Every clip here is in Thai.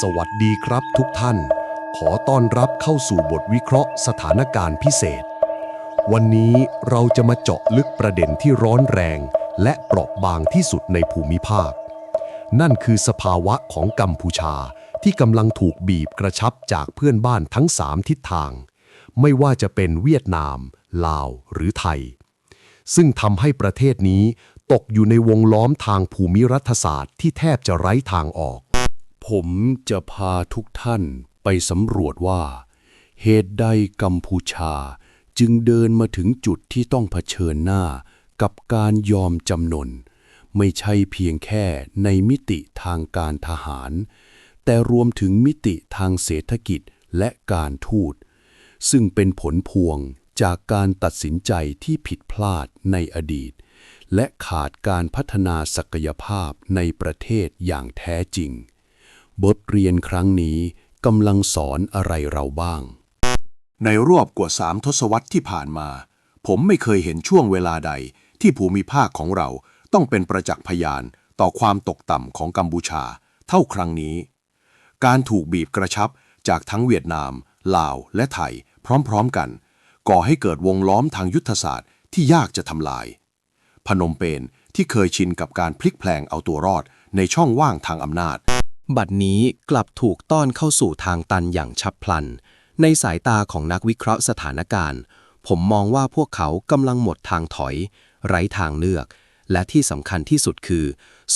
สวัสดีครับทุกท่าน ขอต้อนรับเข้าสู่บทวิเคราะห์สถานการณ์พิเศษ วันนี้เราจะมาเจาะลึกประเด็นที่ร้อนแรง และเปราะบางที่สุดในภูมิภาค นั่นคือสภาวะของกัมพูชาที่กำลังถูกบีบกระชับจากเพื่อนบ้านทั้งสามทิศทาง ไม่ว่าจะเป็นเวียดนาม ลาวหรือไทย ซึ่งทำให้ประเทศนี้ตกอยู่ในวงล้อมทางภูมิรัฐศาสตร์ที่แทบจะไร้ทางออก ผมจะพาทุกท่านไปสำรวจว่า เหตุใดกัมพูชาจึงเดินมาถึงจุดที่ต้องเผชิญหน้ากับการยอมจำนน ไม่ใช่เพียงแค่ในมิติทางการทหาร แต่รวมถึงมิติทางเศรษฐกิจและการทูต ซึ่งเป็นผลพวงจากการตัดสินใจที่ผิดพลาดในอดีต และขาดการพัฒนาศักยภาพในประเทศอย่างแท้จริง บทเรียนครั้งนี้กำลังสอนอะไรเราบ้าง ในรอบกว่าสามทศวรรษที่ผ่านมา ผมไม่เคยเห็นช่วงเวลาใดที่ภูมิภาคของเราต้องเป็นประจักษ์พยานต่อความตกต่ำของกัมพูชา เท่าครั้งนี้ การถูกบีบกระชับจากทั้งเวียดนาม ลาว และไทย พร้อมๆกัน ก่อให้เกิดวงล้อมทางยุทธศาสตร์ที่ยากจะทำลาย พนมเปญที่เคยชินกับการพลิกแพลงเอาตัวรอดในช่องว่างทางอำนาจ บัดนี้กลับถูกต้อนเข้าสู่ทางตันอย่างฉับพลัน ในสายตาของนักวิเคราะห์สถานการณ์ ผมมองว่าพวกเขากำลังหมดทางถอย ไร้ทางเลือก และที่สำคัญที่สุดคือ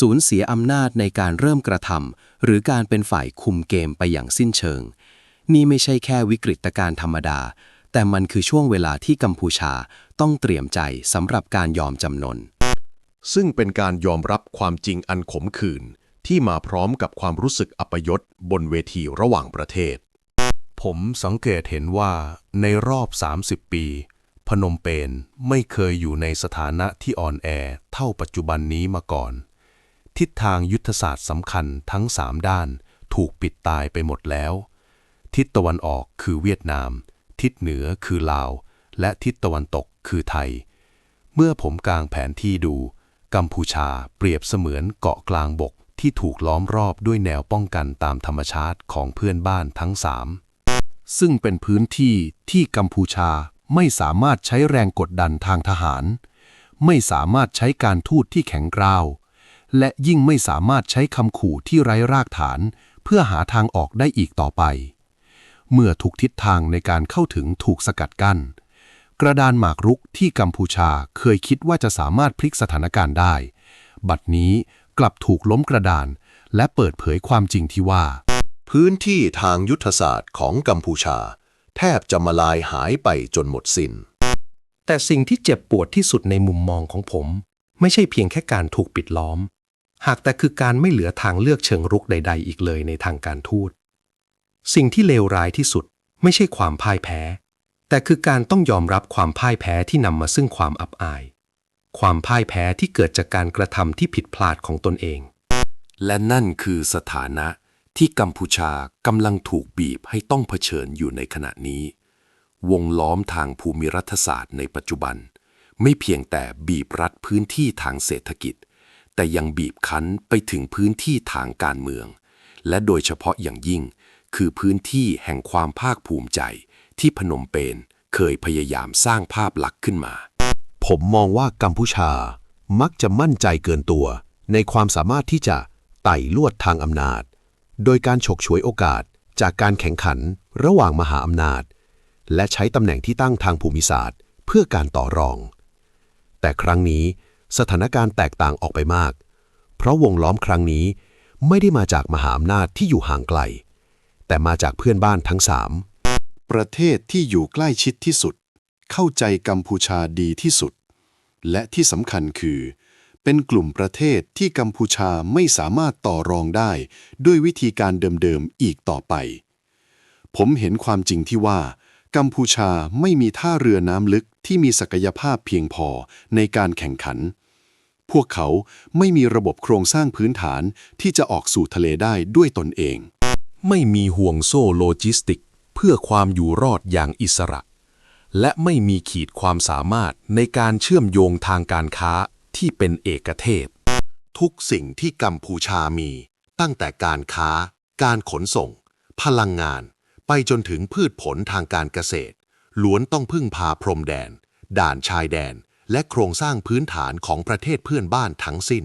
สูญเสียอำนาจในการเริ่มกระทำหรือการเป็นฝ่ายคุมเกมไปอย่างสิ้นเชิง นี่ไม่ใช่แค่วิกฤตการณ์ธรรมดา แต่มันคือช่วงเวลาที่กัมพูชาต้องเตรียมใจสำหรับการยอมจำนนซึ่งเป็นการยอมรับความจริงอันขมขื่น ที่มาพร้อมกับความรู้สึกอัปยศบนเวทีระหว่างประเทศ ผมสังเกตเห็นว่าในรอบ 30 ปี พนมเปญไม่เคยอยู่ในสถานะที่อ่อนแอเท่าปัจจุบันนี้มาก่อน ทิศทางยุทธศาสตร์สำคัญทั้งสามด้านถูกปิดตายไปหมดแล้ว ทิศตะวันออกคือเวียดนาม ทิศเหนือคือลาว และทิศตะวันตกคือไทย เมื่อผมกางแผนที่ดู กัมพูชาเปรียบเสมือนเกาะกลางบก ที่ถูกล้อมรอบด้วยแนวป้องกันตามธรรมชาติของเพื่อนบ้านทั้งสามซึ่งเป็นพื้นที่ที่กัมพูชาไม่สามารถใช้แรงกดดันทางทหาร ไม่สามารถใช้การทูตที่แข็งกร้าว และยิ่งไม่สามารถใช้คำขู่ที่ไร้รากฐาน เพื่อหาทางออกได้อีกต่อไป เมื่อทุกทิศทางในการเข้าถึงถูกสกัดกั้น กระดานหมากรุกที่กัมพูชาเคยคิดว่าจะสามารถพลิกสถานการณ์ได้ บัดนี้ กลับถูกล้มกระดาน และเปิดเผยความจริงที่ว่า พื้นที่ทางยุทธศาสตร์ของกัมพูชา แทบจะมาลายหายไปจนหมดสิน้น แต่สิ่งที่เจ็บปวดที่สุดในมุมมองของผม ไม่ใช่เพียงแค่การถูกปิดล้อม หากแต่คือการไม่เหลือทางเลือกเชิงรุกใด ๆ อีกเลยในทางการทูต สิ่งที่เลวร้ายที่สุดไม่ใช่ความพ่ายแพ้ แต่คือการต้องยอมรับความพ่ายแพ้ที่นำมาซึ่งความอับอาย ความพ่ายแพ้ที่เกิดจากการกระทำที่ผิดพลาดของตนเอง และนั่นคือสถานะที่กัมพูชากำลังถูกบีบให้ต้องเผชิญอยู่ในขณะนี้ วงล้อมทางภูมิรัฐศาสตร์ในปัจจุบัน ไม่เพียงแต่บีบรัดพื้นที่ทางเศรษฐกิจ แต่ยังบีบคั้นไปถึงพื้นที่ทางการเมือง และโดยเฉพาะอย่างยิ่ง คือพื้นที่แห่งความภาคภูมิใจที่พนมเปญเคยพยายามสร้างภาพลักษณ์ขึ้นมา ผมมองว่ากัมพูชามักจะมั่นใจเกินตัว ในความสามารถที่จะไต่ลวดทางอำนาจ โดยการฉกฉวยโอกาสจากการแข่งขันระหว่างมหาอำนาจ และใช้ตำแหน่งที่ตั้งทางภูมิศาสตร์ เพื่อการต่อรอง แต่ครั้งนี้สถานการณ์แตกต่างออกไปมาก เพราะวงล้อมครั้งนี้ไม่ได้มาจากมหาอำนาจที่อยู่ห่างไกล แต่มาจากเพื่อนบ้านทั้งสามประเทศที่อยู่ใกล้ชิดที่สุด เข้าใจกัมพูชาดีที่สุด และที่สำคัญคือ เป็นกลุ่มประเทศที่กัมพูชาไม่สามารถต่อรองได้ ด้วยวิธีการเดิมๆอีกต่อไป ผมเห็นความจริงที่ว่า กัมพูชาไม่มีท่าเรือน้ำลึกที่มีศักยภาพเพียงพอในการแข่งขัน พวกเขาไม่มีระบบโครงสร้างพื้นฐานที่จะออกสู่ทะเลได้ด้วยตนเอง ไม่มีห่วงโซ่โลจิสติก เพื่อความอยู่รอดอย่างอิสระ และไม่มีขีดความสามารถในการเชื่อมโยงทางการค้าที่เป็นเอกเทศ ทุกสิ่งที่กัมพูชามี ตั้งแต่การค้า การขนส่ง พลังงาน ไปจนถึงพืชผลทางการเกษตร ล้วนต้องพึ่งพาพรมแดน ด่านชายแดน และโครงสร้างพื้นฐานของประเทศเพื่อนบ้านทั้งสิ้น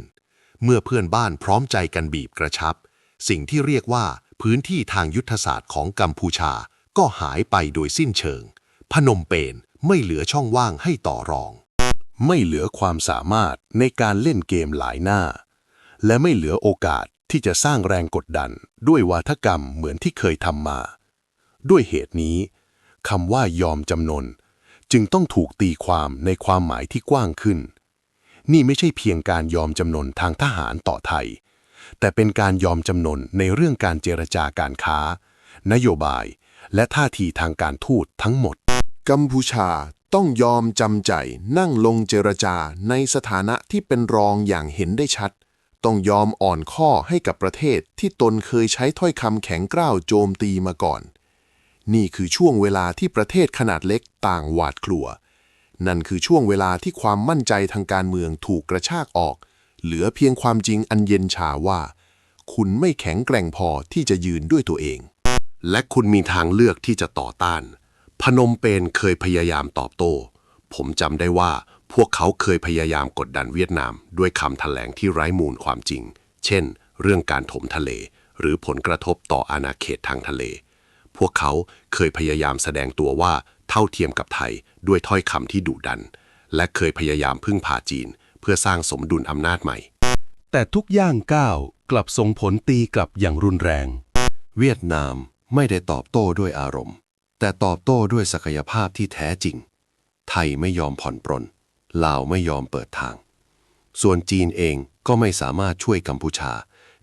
เมื่อเพื่อนบ้านพร้อมใจกันบีบกระชับ สิ่งที่เรียกว่าพื้นที่ทางยุทธศาสตร์ของกัมพูชาก็หายไปโดยสิ้นเชิง พนมเปญไม่เหลือช่องว่างให้ต่อรอง ไม่เหลือความสามารถในการเล่นเกมหลายหน้า และไม่เหลือโอกาสที่จะสร้างแรงกดดันด้วยวาทกรรมเหมือนที่เคยทำมา ด้วยเหตุนี้คำว่ายอมจำนน จึงต้องถูกตีความในความหมายที่กว้างขึ้น นี่ไม่ใช่เพียงการยอมจำนนทางทหารต่อไทย แต่เป็นการยอมจำนนในเรื่องการเจรจาการค้า นโยบาย และท่าทีทางการทูตทั้งหมด กัมพูชาต้องยอมจำใจนั่งลงเจรจาในสถานะที่เป็นรองอย่างเห็นได้ชัด ต้องยอมอ่อนข้อให้กับประเทศที่ตนเคยใช้ถ้อยคำแข็งกร้าวโจมตีมาก่อน นี่คือช่วงเวลาที่ประเทศขนาดเล็กต่างหวาดกลัว นั่นคือช่วงเวลาที่ความมั่นใจทางการเมืองถูกกระชากออก เหลือเพียงความจริงอันเย็นชาว่า คุณไม่แข็งแกร่งพอที่จะยืนด้วยตัวเอง และคุณมีทางเลือกที่จะต่อต้าน พนมเปญเคยพยายามตอบโต้ ผมจำได้ว่าพวกเขาเคยพยายามกดดันเวียดนาม ด้วยคำแถลงที่ไร้มูลความจริง เช่น เรื่องการถมทะเล หรือผลกระทบต่ออาณาเขตทางทะเล พวกเขาเคยพยายามแสดงตัวว่าเท่าเทียมกับไทยด้วยถ้อยคำที่ดุดัน และเคยพยายามพึ่งพาจีน เพื่อสร้างสมดุลอำนาจใหม่ แต่ทุกย่างก้าวกลับส่งผลตีกลับอย่างรุนแรง เวียดนามไม่ได้ตอบโต้ด้วยอารมณ์ แต่ตอบโต้ด้วยศักยภาพที่แท้จริง ไทยไม่ยอมผ่อนปรน ลาวไม่ยอมเปิดทาง ส่วนจีนเองก็ไม่สามารถช่วยกัมพูชา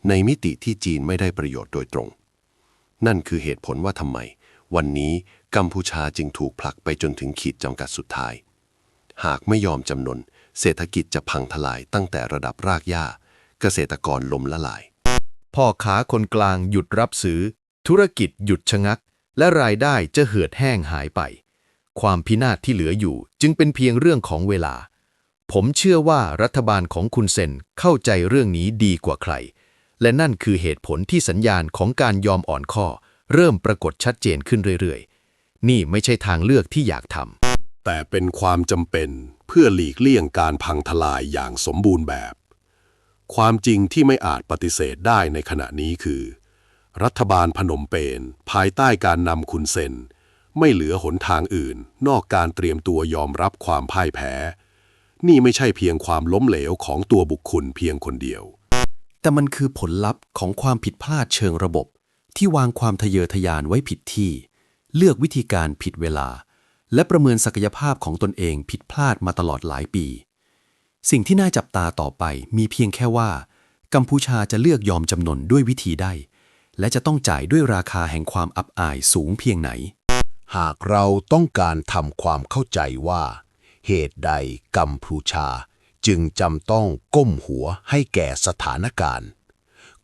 ในมิติที่จีนไม่ได้ประโยชน์โดยตรง นั่นคือเหตุผลว่าทำไม วันนี้กัมพูชาจึงถูกผลักไปจนถึงขีดจำกัดสุดท้าย หากไม่ยอมจำนน เศรษฐกิจจะพังทลายตั้งแต่ระดับรากหญ้า เกษตรกรล้มละลาย พ่อค้าคนกลางหยุดรับซื้อ ธุรกิจหยุดชะงัก และรายได้จะเหือดแห้งหายไป ความพินาศที่เหลืออยู่จึงเป็นเพียงเรื่องของเวลา ผมเชื่อว่ารัฐบาลของคุณเซนเข้าใจเรื่องนี้ดีกว่าใคร และนั่นคือเหตุผลที่สัญญาณของการยอมอ่อนข้อ เริ่มปรากฏชัดเจนขึ้นเรื่อยๆ นี่ไม่ใช่ทางเลือกที่อยากทำแต่เป็นความจำเป็นเพื่อหลีกเลี่ยงการพังทลายอย่างสมบูรณ์แบบ ความจริงที่ไม่อาจปฏิเสธได้ในขณะนี้คือ รัฐบาลพนมเปญภายใต้การนำคุณเซน ไม่เหลือหนทางอื่น นอกการเตรียมตัวยอมรับความพ่ายแพ้ นี่ไม่ใช่เพียงความล้มเหลวของตัวบุคคลเพียงคนเดียว แต่มันคือผลลัพธ์ของความผิดพลาดเชิงระบบ ที่วางความทะเยอทะยานไว้ผิดที่ เลือกวิธีการผิดเวลา และประเมินศักยภาพของตนเองผิดพลาดมาตลอดหลายปี สิ่งที่น่าจับตาต่อไปมีเพียงแค่ว่ากัมพูชาจะเลือกยอมจำนนด้วยวิธีใด และจะต้องจ่ายด้วยราคาแห่งความอับอายสูงเพียงไหน หากเราต้องการทำความเข้าใจว่า เหตุใดกัมพูชา จึงจำต้องก้มหัวให้แก่สถานการณ์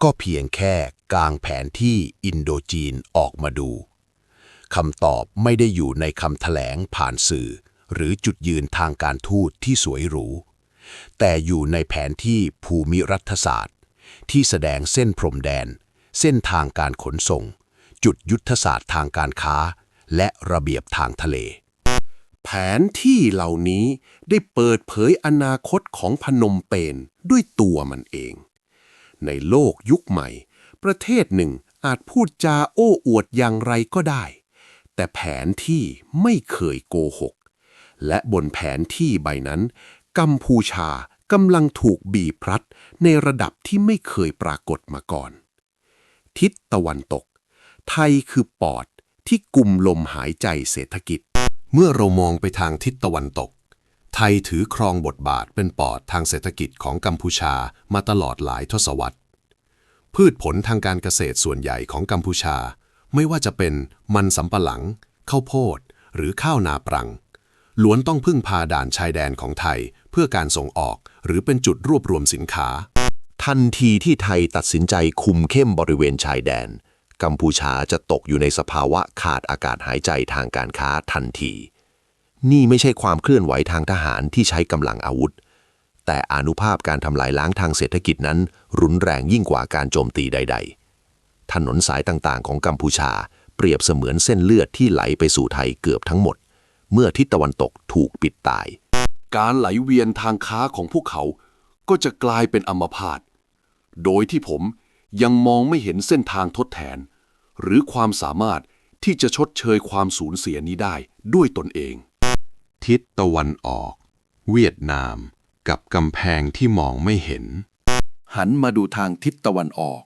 ก็เพียงแค่กางแผนที่อินโดจีนออกมาดูคำตอบไม่ได้อยู่ในคำแถลงผ่านสื่อ หรือจุดยืนทางการทูตที่สวยหรู แต่อยู่ในแผนที่ภูมิรัฐศาสตร์ ที่แสดงเส้นพรมแดน เส้นทางการขนส่ง จุดยุทธศาสตร์ทางการค้า และระเบียบทางทะเล แผนที่เหล่านี้ได้เปิดเผยอนาคตของพนมเปญด้วยตัวมันเอง ในโลกยุคใหม่ ประเทศหนึ่งอาจพูดจาโอ้อวดอย่างไรก็ได้ แต่แผนที่ไม่เคยโกหก และบนแผนที่ใบนั้น กัมพูชากำลังถูกบีบพลัดในระดับที่ไม่เคยปรากฏมาก่อน ทิศตะวันตก ไทยคือปอดที่กุมลมหายใจเศรษฐกิจ เมื่อเรามองไปทางทิศตะวันตก ไทยถือครองบทบาทเป็นปอดทางเศรษฐกิจของกัมพูชามาตลอดหลายทศวรรษ พืชผลทางการเกษตรส่วนใหญ่ของกัมพูชา ไม่ว่าจะเป็นมันสำปะหลัง ข้าวโพด หรือข้าวนาปรัง ล้วนต้องพึ่งพาด่านชายแดนของไทย เพื่อการส่งออกหรือเป็นจุดรวบรวมสินค้า ทันทีที่ไทยตัดสินใจคุมเข้มบริเวณชายแดน กัมพูชาจะตกอยู่ในสภาวะขาดอากาศหายใจทางการค้าทันที นี่ไม่ใช่ความเคลื่อนไหวทางทหารที่ใช้กำลังอาวุธ แต่อนุภาพการทำลายล้างทางเศรษฐกิจนั้น รุนแรงยิ่งกว่าการโจมตีใด ๆ ถนนสายต่างๆ ของกัมพูชาเปรียบเสมือนเส้นเลือดที่ไหลไปสู่ไทยเกือบทั้งหมด เมื่อทิศตะวันตกถูกปิดตาย การไหลเวียนทางค้าของพวกเขาก็จะกลายเป็นอัมพาต โดยที่ผมยังมองไม่เห็นเส้นทางทดแทน หรือความสามารถที่จะชดเชยความสูญเสียนี้ได้ด้วยตนเอง ทิศตะวันออก เวียดนาม กับกำแพงที่มองไม่เห็น หันมาดูทางทิศตะวันออก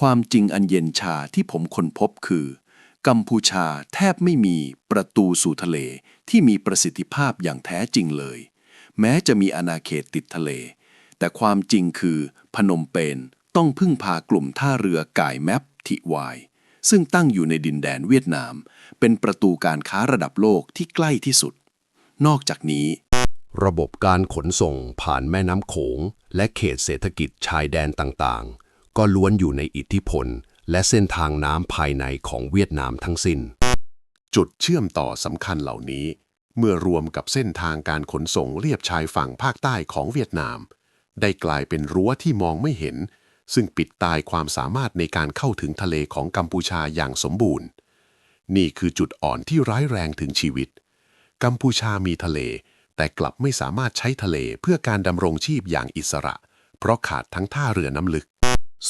ความจริงอันเย็นชาที่ผมค้นพบคือ กัมพูชาแทบไม่มีประตูสู่ทะเลที่มีประสิทธิภาพอย่างแท้จริงเลย แม้จะมีอาณาเขตติดทะเล แต่ความจริงคือพนมเปญต้องพึ่งพากลุ่มท่าเรือก่ายแมปทิวาย ซึ่งตั้งอยู่ในดินแดนเวียดนาม เป็นประตูการค้าระดับโลกที่ใกล้ที่สุด นอกจากนี้ ระบบการขนส่งผ่านแม่น้ำโขง และเขตเศรษฐกิจชายแดนต่างๆ ก็ล้วนอยู่ในอิทธิพล และเส้นทางน้ำภายในของเวียดนามทั้งสิ้น จุดเชื่อมต่อสำคัญเหล่านี้ เมื่อรวมกับเส้นทางการขนส่งเลียบชายฝั่งภาคใต้ของเวียดนาม ได้กลายเป็นรั้วที่มองไม่เห็น ซึ่งปิดตายความสามารถในการเข้าถึงทะเลของกัมพูชาอย่างสมบูรณ์ นี่คือจุดอ่อนที่ร้ายแรงถึงชีวิต กัมพูชามีทะเล แต่กลับไม่สามารถใช้ทะเลเพื่อการดำรงชีพอย่างอิสระ เพราะขาดทั้งท่าเรือน้ำลึก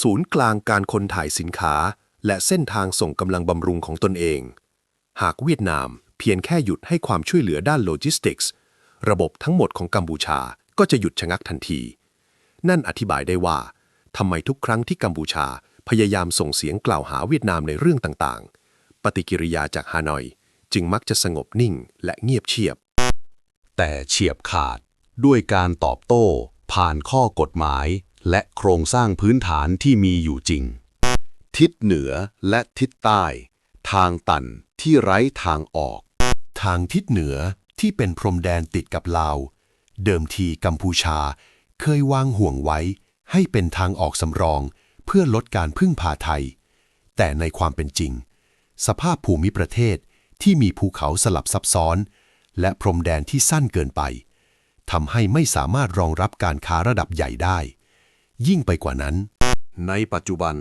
ศูนย์กลางการคนถ่ายสินค้า และเส้นทางส่งกำลังบำรุงของตนเอง หากเวียดนามเพียงแค่หยุดให้ความช่วยเหลือด้านโลจิสติกส์ ระบบทั้งหมดของกัมพูชาก็จะหยุดชะงักทันที นั่นอธิบายได้ว่าทำไมทุกครั้งที่กัมพูชาพยายามส่งเสียงกล่าวหาเวียดนามในเรื่องต่างๆ ปฏิกิริยาจากฮานอยจึงมักจะสงบนิ่งและเงียบเชียบ แต่เฉียบขาดด้วยการตอบโต้ผ่านข้อกฎหมาย และโครงสร้างพื้นฐานที่มีอยู่จริง ทิศเหนือและทิศใต้ ทางตันที่ไร้ทางออก ทางทิศเหนือที่เป็นพรมแดนติดกับลาว เดิมทีกัมพูชา เคยวางห่วงไว้ให้เป็นทางออกสำรองเพื่อลดการพึ่งพาไทย แต่ในความเป็นจริง สภาพภูมิประเทศที่มีภูเขาสลับซับซ้อน และพรมแดนที่สั้นเกินไปทำให้ไม่สามารถรองรับการค้าระดับใหญ่ได้ ยิ่งไปกว่านั้น ในปัจจุบัน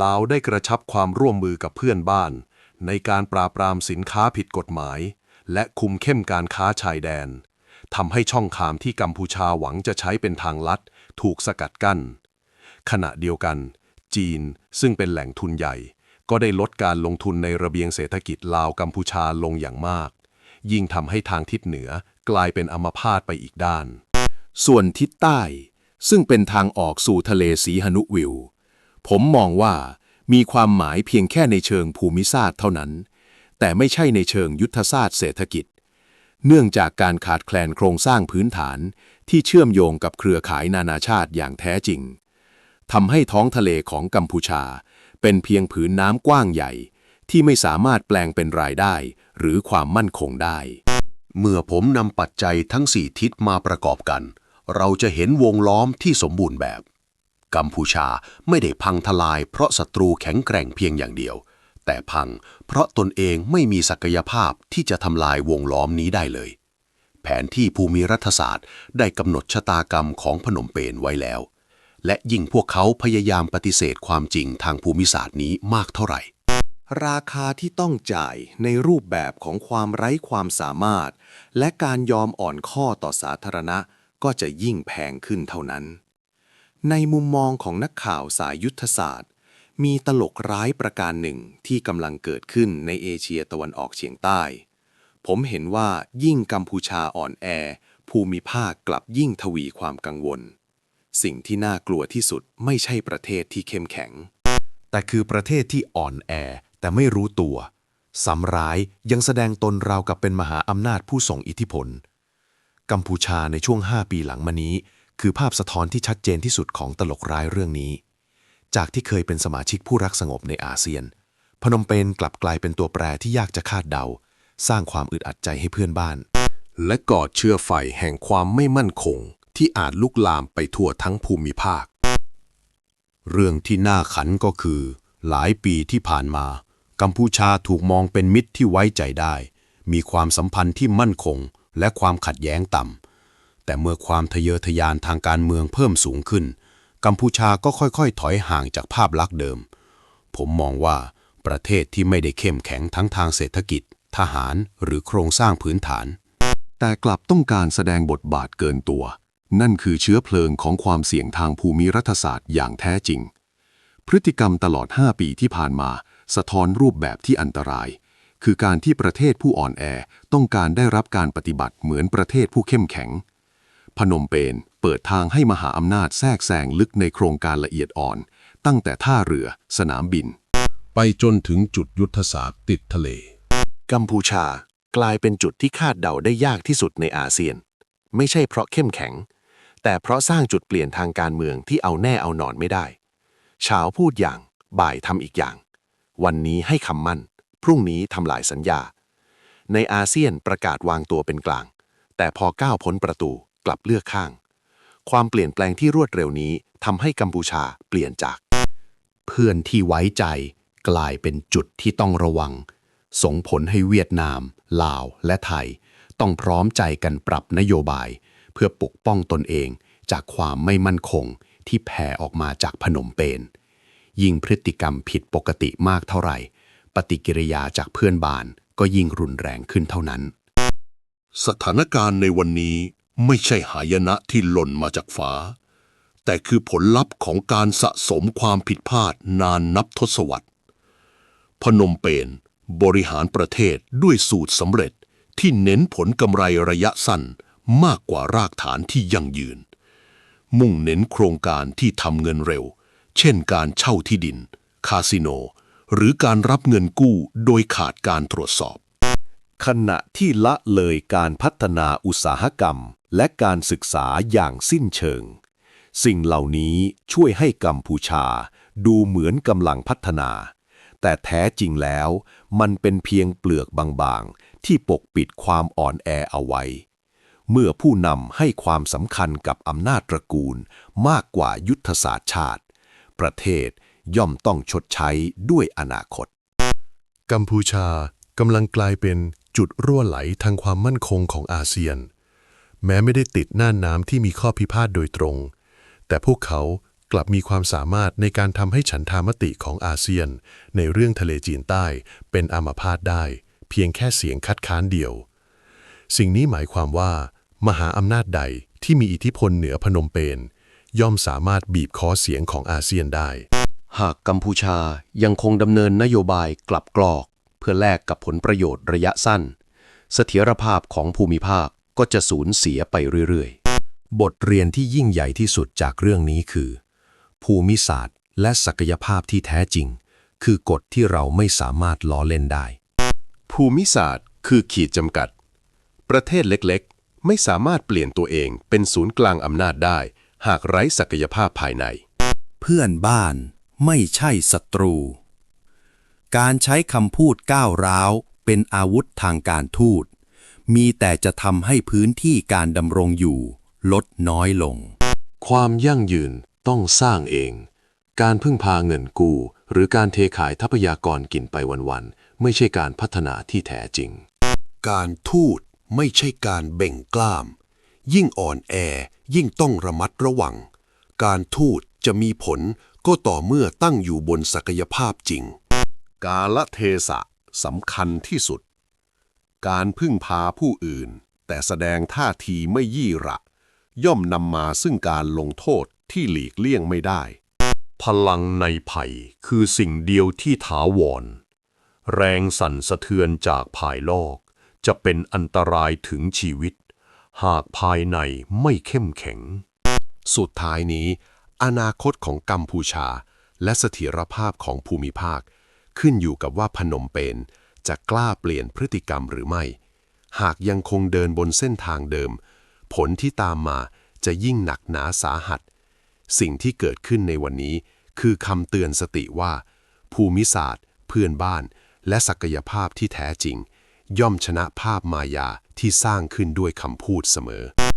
ลาวได้กระชับความร่วมมือกับเพื่อนบ้าน ในการปราบปรามสินค้าผิดกฎหมาย และคุมเข้มการค้าชายแดน ทำให้ช่องขามที่กัมพูชาหวังจะใช้เป็นทางลัด ถูกสกัดกั้น ขณะเดียวกัน จีนซึ่งเป็นแหล่งทุนใหญ่ ก็ได้ลดการลงทุนในระเบียงเศรษฐกิจลาวกัมพูชาลงอย่างมาก ยิ่งทำให้ทางทิศเหนือกลายเป็นอมพาตไปอีกด้าน ส่วนทิศใต้ ซึ่งเป็นทางออกสู่ทะเลสีหนุวิว ผมมองว่ามีความหมายเพียงแค่ในเชิงภูมิศาสตร์เท่านั้น แต่ไม่ใช่ในเชิงยุทธศาสตร์เศรษฐกิจ เนื่องจากการขาดแคลนโครงสร้างพื้นฐานที่เชื่อมโยงกับเครือข่ายนานาชาติอย่างแท้จริงทำให้ท้องทะเลของกัมพูชา เป็นเพียงผืนน้ำกว้างใหญ่ ที่ไม่สามารถแปลงเป็นรายได้ หรือความมั่นคงได้ เมื่อผมนำปัจจัยทั้งสี่ทิศมาประกอบกัน เราจะเห็นวงล้อมที่สมบูรณ์แบบ กัมพูชาไม่ได้พังทลายเพราะศัตรูแข็งแกร่งเพียงอย่างเดียว แต่พัง เพราะตนเองไม่มีศักยภาพที่จะทำลายวงล้อมนี้ได้เลย แผนที่ภูมิรัฐศาสตร์ได้กำหนดชะตากรรมของพนมเปญไว้แล้ว และยิ่งพวกเขาพยายามปฏิเสธความจริงทางภูมิศาสตร์นี้มากเท่าไหร่ ราคาที่ต้องจ่ายในรูปแบบของความไร้ความสามารถ และการยอมอ่อนข้อต่อสาธารณะก็จะยิ่งแพงขึ้นเท่านั้น ในมุมมองของนักข่าวสายยุทธศาสตร์ มีตลกร้ายประการหนึ่งที่กำลังเกิดขึ้นในเอเชียตะวันออกเฉียงใต้ ผมเห็นว่ายิ่งกัมพูชาอ่อนแอ ภูมิภาคกลับยิ่งทวีความกังวล สิ่งที่น่ากลัวที่สุดไม่ใช่ประเทศที่เข้มแข็ง แต่คือประเทศที่อ่อนแอแต่ไม่รู้ตัวสำร้ายยังแสดงตนราวกับเป็นมหาอำนาจผู้ส่งอิทธิพล กัมพูชาในช่วง 5 ปีหลังมานี้ คือภาพสะท้อนที่ชัดเจนที่สุดของตลกร้ายเรื่องนี้ จากที่เคยเป็นสมาชิกผู้รักสงบในอาเซียน พนมเปญกลับกลายเป็นตัวแปรที่ยากจะคาดเดา สร้างความอึดอัดใจให้เพื่อนบ้าน และก่อเชื้อไฟแห่งความไม่มั่นคง ที่อาจลุกลามไปทั่วทั้งภูมิภาค เรื่องที่น่าขันก็คือ หลายปีที่ผ่านมา กัมพูชาถูกมองเป็นมิตรที่ไว้ใจได้ มีความสัมพันธ์ที่มั่นคง และความขัดแย้งต่ำแต่เมื่อความทะเยอทะยานทางการเมืองเพิ่มสูงขึ้น กัมพูชาก็ค่อยๆ ถอยห่างจากภาพลักษณ์เดิม ผมมองว่าประเทศที่ไม่ได้เข้มแข็งทั้งทางเศรษฐกิจ ทหารหรือโครงสร้างพื้นฐาน แต่กลับต้องการแสดงบทบาทเกินตัว นั่นคือเชื้อเพลิงของความเสี่ยงทางภูมิรัฐศาสตร์อย่างแท้จริง พฤติกรรมตลอด 5 ปีที่ผ่านมา สะท้อนรูปแบบที่อันตราย คือการที่ประเทศผู้อ่อนแอต้องการได้รับการปฏิบัติเหมือนประเทศผู้เข้มแข็ง พนมเปญ เปิดทางให้มหาอำนาจแทรกแซงลึกในโครงการละเอียดอ่อน ตั้งแต่ท่าเรือ สนามบิน ไปจนถึงจุดยุทธศาสตร์ติดทะเล กัมพูชากลายเป็นจุดที่คาดเดาได้ยากที่สุดในอาเซียน ไม่ใช่เพราะเข้มแข็ง แต่เพราะสร้างจุดเปลี่ยนทางการเมืองที่เอาแน่เอานอนไม่ได้เช้าพูดอย่าง บ่ายทำอีกอย่าง วันนี้ให้คำมั่น พรุ่งนี้ทำลายสัญญา ในอาเซียนประกาศวางตัวเป็นกลาง แต่พอก้าวพ้นประตูกลับเลือกข้าง ความเปลี่ยนแปลงที่รวดเร็วนี้ทำให้กัมพูชาเปลี่ยนจาก เพื่อนที่ไว้ใจกลายเป็นจุดที่ต้องระวัง ส่งผลให้เวียดนาม ลาว และไทย ต้องพร้อมใจกันปรับนโยบาย เพื่อปกป้องตนเอง จากความไม่มั่นคงที่แผ่ออกมาจากพนมเปญยิ่งพฤติกรรมผิดปกติมากเท่าไหร่ ปฏิกิริยาจากเพื่อนบ้านก็ยิ่งรุนแรงขึ้นเท่านั้น สถานการณ์ในวันนี้ ไม่ใช่หายนะที่หล่นมาจากฟ้า แต่คือผลลัพธ์ของการสะสมความผิดพลาดนานนับทศวรรษ พนมเปญบริหารประเทศด้วยสูตรสำเร็จที่เน้นผลกำไรระยะสั้นมากกว่ารากฐานที่ยั่งยืน มุ่งเน้นโครงการที่ทำเงินเร็ว เช่นการเช่าที่ดิน คาสิโน หรือการรับเงินกู้โดยขาดการตรวจสอบ ขณะที่ละเลยการพัฒนาอุตสาหกรรม และการศึกษาอย่างสิ้นเชิง สิ่งเหล่านี้ช่วยให้กัมพูชาดูเหมือนกำลังพัฒนา แต่แท้จริงแล้วมันเป็นเพียงเปลือกบางๆ ที่ปกปิดความอ่อนแอเอาไว้ เมื่อผู้นำให้ความสำคัญกับอำนาจตระกูลมากกว่ายุทธศาสตร์ชาติ ประเทศย่อมต้องชดใช้ด้วยอนาคต กัมพูชากำลังกลายเป็นจุดรั่วไหลทางความมั่นคงของอาเซียน แม้ไม่ได้ติดหน้าน้ำที่มีข้อพิพาทโดยตรง แต่พวกเขากลับมีความสามารถในการทำให้ฉันทามติของอาเซียน ในเรื่องทะเลจีนใต้เป็นอามาพาตได้ เพียงแค่เสียงคัดค้านเดียว สิ่งนี้หมายความว่า มหาอำนาจใดที่มีอิทธิพลเหนือพนมเปญย่อมสามารถบีบคอเสียงของอาเซียนได้ หากกัมพูชายังคงดำเนินนโยบายกลับกรอก เพื่อแลกกับผลประโยชน์ระยะสั้น เสถียรภาพของภูมิภาค ก็จะสูญเสียไปเรื่อยๆ บทเรียนที่ยิ่งใหญ่ที่สุดจากเรื่องนี้คือ ภูมิศาสตร์และศักยภาพที่แท้จริง คือกฎที่เราไม่สามารถล้อเล่นได้ ภูมิศาสตร์คือขีดจำกัด ประเทศเล็กๆ ไม่สามารถเปลี่ยนตัวเองเป็นศูนย์กลางอำนาจได้ หากไร้ศักยภาพภายใน เพื่อนบ้านไม่ใช่ศัตรู การใช้คำพูดก้าวร้าวเป็นอาวุธทางการทูต มีแต่จะทำให้พื้นที่การดำรงอยู่ ลดน้อยลง ความยั่งยืนต้องสร้างเอง การพึ่งพาเงินกู้ หรือการเทขายทรัพยากรกินไปวันๆ ไม่ใช่การพัฒนาที่แท้จริง การทูตไม่ใช่การเบ่งกล้าม ยิ่งอ่อนแอยิ่งต้องระมัดระวัง การทูตจะมีผลก็ต่อเมื่อตั้งอยู่บนศักยภาพจริง กาลเทศะสำคัญที่สุด การพึ่งพาผู้อื่น แต่แสดงท่าทีไม่ยี่ระ ย่อมนำมาซึ่งการลงโทษที่หลีกเลี่ยงไม่ได้ พลังในภัยคือสิ่งเดียวที่ถาวร แรงสั่นสะเทือนจากภายลอก จะเป็นอันตรายถึงชีวิต หากภายในไม่เข้มแข็ง สุดท้ายนี้ อนาคตของกัมพูชา และเสถียรภาพของภูมิภาค ขึ้นอยู่กับว่าพนมเปญ จะกล้าเปลี่ยนพฤติกรรมหรือไม่ หากยังคงเดินบนเส้นทางเดิม ผลที่ตามมาจะยิ่งหนักหนาสาหัส สิ่งที่เกิดขึ้นในวันนี้ คือคำเตือนสติว่า ภูมิศาสตร์ เพื่อนบ้าน และศักยภาพที่แท้จริง ย่อมชนะภาพมายาที่สร้างขึ้นด้วยคำพูดเสมอ